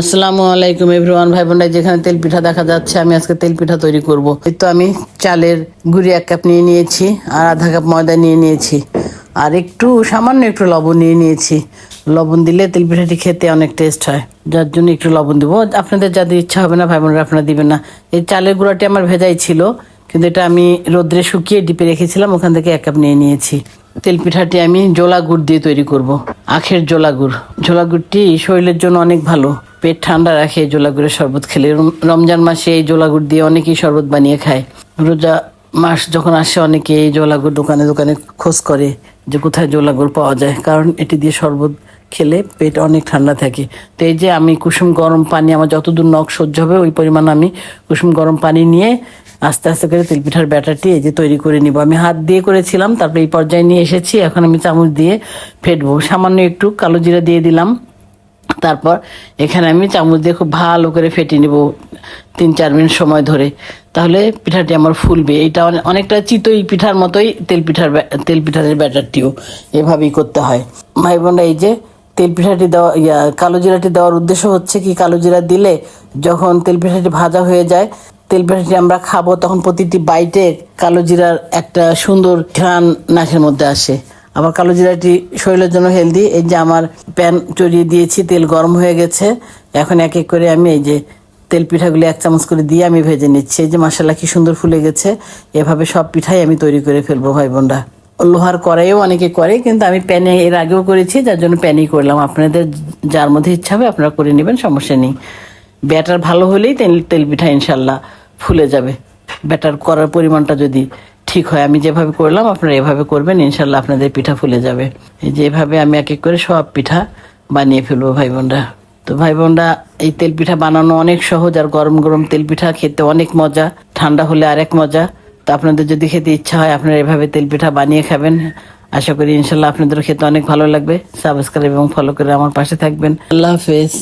আসসালামু আলাইকুম এভরিওয়ান ভাই বোনরা যেখানে তেল পিঠা দেখা যাচ্ছে, আমি আজকে তেল পিঠা তৈরি করব। তো আমি চালের গুঁড়ি এক কাপ নিয়ে নিয়েছি আর আধা কাপ ময়দা নিয়ে নিয়েছি। আর একটু, সামান্য একটু লবণ নিয়ে নিয়েছি। লবণ দিলে তেল পিঠাটি খেতে অনেক টেস্ট হয়। যার জন্য একটু লবণ দিব। আপনাদের যাদের ইচ্ছা হবে না ভাই বোনরা আপনারা দিবেন না। এই চালের গুঁড়াটি আমার ভেজাই ছিল, কিন্তু এটা আমি রোদ্রে শুকিয়ে ডিপে রেখেছিলাম, ওখান থেকে এক কাপ নিয়ে নিয়েছি। তেল পিঠাটি আমি জোলা গুড় দিয়ে তৈরি করব। আখের জোলা গুড়। জোলা গুড়টি শরীরের জন্য অনেক ভালো। পেট ঠান্ডা রাখে এই জোলা গুড়ের শরবত খেলে। রমজান মাসে এই জোলা গুড় দিয়ে অনেকেই শরবত বানিয়ে খায়। রোজা মাস যখন আসে, অনেকে এই জোলা গুড় দোকানে দোকানে খোঁজ করে যে কোথায় জোলা গুড় পাওয়া যায়। কারণ এটি দিয়ে শরবত খেলে পেট অনেক ঠান্ডা থাকে। তো এই যে আমি কুসুম গরম পানি, আমার যতদূর নখ সহ্য হবে, ওই পরিমাণ আমি কুসুম গরম পানি নিয়ে আস্তে আস্তে করে তেলপিঠার ব্যাটারটি এই যে তৈরি করে নিব। আমি হাত দিয়ে করেছিলাম, তারপরে এই পর্যায়ে নিয়ে এসেছি। এখন আমি চামচ দিয়ে ফেটবো। সামান্য একটু কালো জিরা দিয়ে দিলাম। তারপর এখানে আমি চামচ দিয়ে খুব ভালো করে ফেটে নিব তিন চার মিনিট সময় ধরে। তাহলে পিঠাটি আমার ফুলবে। এটা অনে- অনেকটা চিতই পিঠার মতোই তেল পিঠার তেল ব্যাটারটিও এভাবেই করতে হয়। ভাই বোনরা, এই যে তেল পিঠাটি দেওয়া ইয়া, কালো জিরাটি দেওয়ার উদ্দেশ্য হচ্ছে কি, কালো জিরা দিলে যখন তেল পিঠাটি ভাজা হয়ে যায় তেল পিঠাটি আমরা খাব, তখন প্রতিটি বাইটে কালো জিরার একটা সুন্দর ঘ্রাণ নাকের মধ্যে আসে। আবার কালো জিরাটি শরীরের জন্য হেলদি এই যে আমার প্যান চড়িয়ে দিয়েছি, তেল গরম হয়ে গেছে। এখন এক এক করে আমি এই যে তেল পিঠাগুলি এক চামচ করে দিয়ে আমি ভেজে নিচ্ছি। এই যে মশলা কি সুন্দর ফুলে গেছে। এভাবে সব পিঠাই আমি তৈরি করে ফেলব ভাই বোনরা। লোহার কড়াইও অনেকে করে, কিন্তু আমি প্যানে এর আগেও করেছি, যার জন্য প্যানেই করলাম। আপনাদের যার মধ্যে ইচ্ছা হবে আপনারা করে নেবেন, সমস্যা নেই। ব্যাটার ভালো হলেই তেল তেল পিঠা ইনশাল্লাহ ফুলে যাবে। ব্যাটার করার পরিমাণটা যদি ঠিক হয়, আমি যেভাবে করলাম আপনারা এভাবে করবেন, ইনশাল্লাহ আপনাদের পিঠা ফুলে যাবে। এই যে এভাবে আমি এক এক করে সব পিঠা বানিয়ে ফেলব ভাই বোনরা। তো ভাই বোনরা, এই তেল পিঠা বানানো অনেক সহজ আর গরম গরম তেল পিঠা খেতে অনেক মজা, ঠান্ডা হলে আরেক মজা। তো আপনাদের যদি খেতে ইচ্ছা হয়, আপনারা এভাবে তেল পিঠা বানিয়ে খাবেন। আশা করি ইনশাল্লাহ আপনাদের খেতে অনেক ভালো লাগবে। সাবস্ক্রাইব এবং ফলো করে আমার পাশে থাকবেন। আল্লাহ হাফেজ।